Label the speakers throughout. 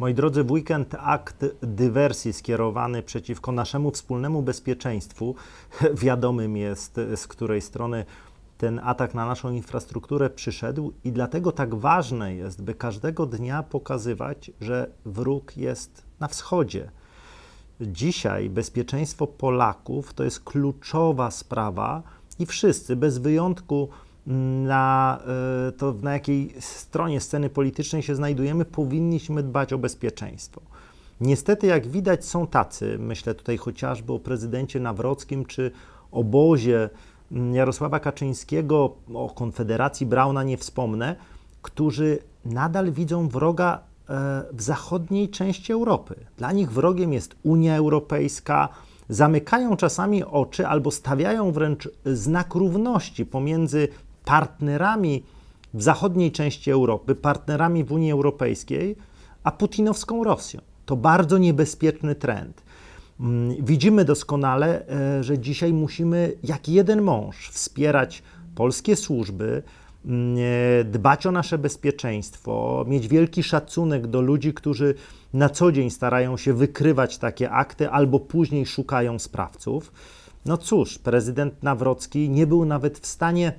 Speaker 1: Moi drodzy, w weekend akt dywersji skierowany przeciwko naszemu wspólnemu bezpieczeństwu. Wiadomym jest, z której strony ten atak na naszą infrastrukturę przyszedł, i dlatego tak ważne jest, by każdego dnia pokazywać, że wróg jest na wschodzie. Dzisiaj bezpieczeństwo Polaków to jest kluczowa sprawa i wszyscy, bez wyjątku, na, e, to na jakiej stronie sceny politycznej się znajdujemy, powinniśmy dbać o bezpieczeństwo. Niestety, jak widać, są tacy, myślę tutaj chociażby o prezydencie Nawrockim czy obozie mm, Jarosława Kaczyńskiego, o Konfederacji Brauna nie wspomnę, którzy nadal widzą wroga e, w zachodniej części Europy. Dla nich wrogiem jest Unia Europejska, zamykają czasami oczy albo stawiają wręcz znak równości pomiędzy partnerami w zachodniej części Europy, partnerami w Unii Europejskiej, a putinowską Rosją. To bardzo niebezpieczny trend. Mm, Widzimy doskonale, e, że dzisiaj musimy jak jeden mąż wspierać polskie służby, mm, e, dbać o nasze bezpieczeństwo, mieć wielki szacunek do ludzi, którzy na co dzień starają się wykrywać takie akty albo później szukają sprawców. No cóż, prezydent Nawrocki nie był nawet w stanie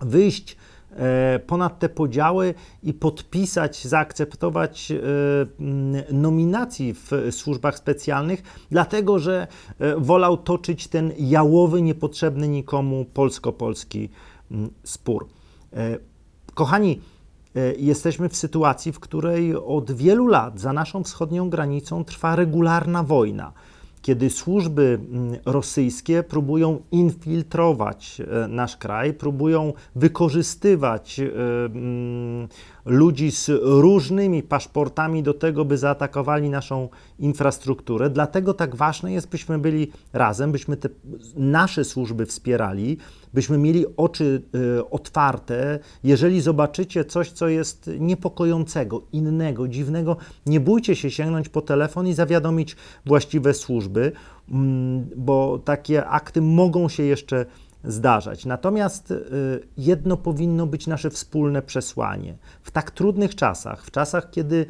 Speaker 1: wyjść e, ponad te podziały i podpisać, zaakceptować e, mm, nominacji w służbach specjalnych, dlatego że e, wolał toczyć ten jałowy, niepotrzebny nikomu polsko-polski mm, spór. Kochani, jesteśmy w sytuacji, w której od wielu lat za naszą wschodnią granicą trwa regularna wojna kiedy służby mm, rosyjskie próbują infiltrować e, nasz kraj, próbują wykorzystywać e, mm, ludzi z różnymi paszportami do tego, by zaatakowali naszą infrastrukturę. Dlatego tak ważne jest, byśmy byli razem, byśmy te nasze służby wspierali, byśmy mieli oczy e, otwarte. Jeżeli zobaczycie coś, co jest niepokojącego, innego, dziwnego, nie bójcie się sięgnąć po telefon i zawiadomić właściwe służby, mm, bo takie akty mogą się jeszcze zdarzać. Natomiast y, jedno powinno być nasze wspólne przesłanie. W tak trudnych czasach, w czasach, kiedy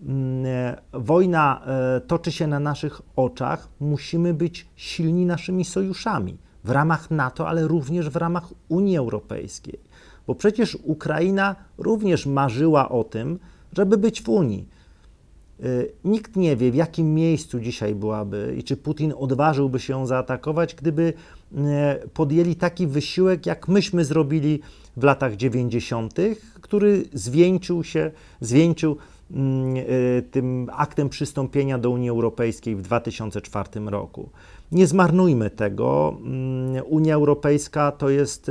Speaker 1: mm, e, wojna e, toczy się na naszych oczach, musimy być silni naszymi sojuszami w ramach NATO, ale również w ramach Unii Europejskiej. Bo przecież Ukraina również marzyła o tym, żeby być w Unii. Y, Nikt nie wie, w jakim miejscu dzisiaj byłaby i czy Putin odważyłby się ją zaatakować, gdyby e, podjęli taki wysiłek, jak myśmy zrobili w latach 90., który zwieńczył się, zwieńczył mm, e, tym aktem przystąpienia do Unii Europejskiej w 2004 roku. Nie zmarnujmy tego. Mm, Unia Europejska to jest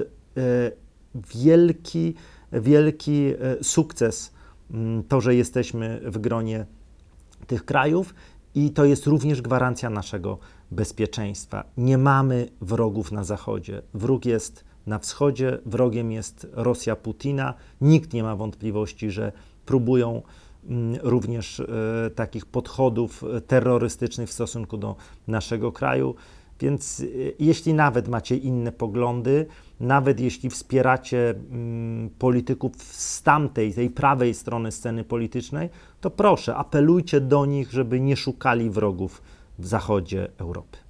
Speaker 1: wielki, wielki sukces, mm, to, że jesteśmy w gronie tych krajów i to jest również gwarancja naszego bezpieczeństwa. Nie mamy wrogów na zachodzie. Wróg jest na wschodzie, wrogiem jest Rosja Putina. Nikt nie ma wątpliwości, że próbują mm, również e, takich podchodów e, terrorystycznych w stosunku do naszego kraju. Więc e, jeśli nawet macie inne poglądy, nawet jeśli wspieracie mm, polityków z tamtej, tej prawej strony sceny politycznej, to proszę, apelujcie do nich, żeby nie szukali wrogów w zachodzie Europy.